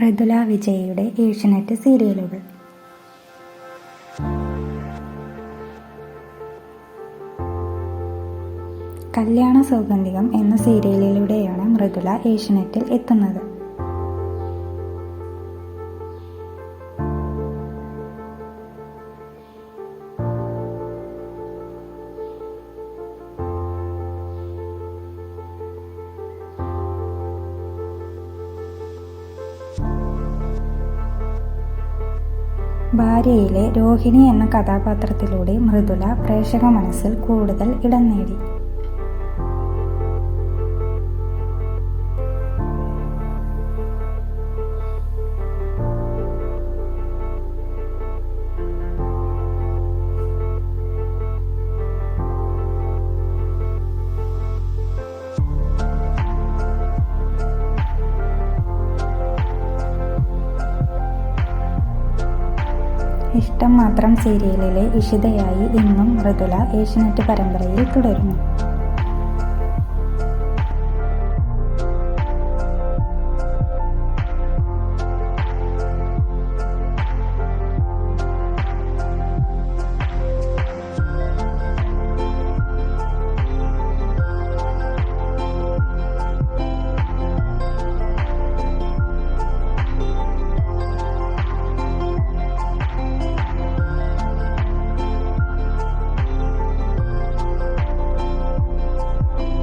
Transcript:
മൃദുല വിജയയുടെ ഏഷ്യനെറ്റ് സീരിയലുകൾ. കല്യാണ സൗഗന്ധികം എന്ന സീരിയലിലൂടെയാണ് മൃദുല ഏഷ്യനെറ്റിൽ എത്തുന്നത്. ഭാര്യയിലെ രോഹിണി എന്ന കഥാപാത്രത്തിലൂടെ മൃദുല പ്രേക്ഷക മനസ്സിൽ കൂടുതൽ ഇടം നേടി. ഇഷ്ടം മാത്രം സീരിയലിലെ ഇഷിതയായി ഇന്നും മൃദുല ഏഷ്യനെറ്റ് പരമ്പരയിൽ തുടരുന്നു.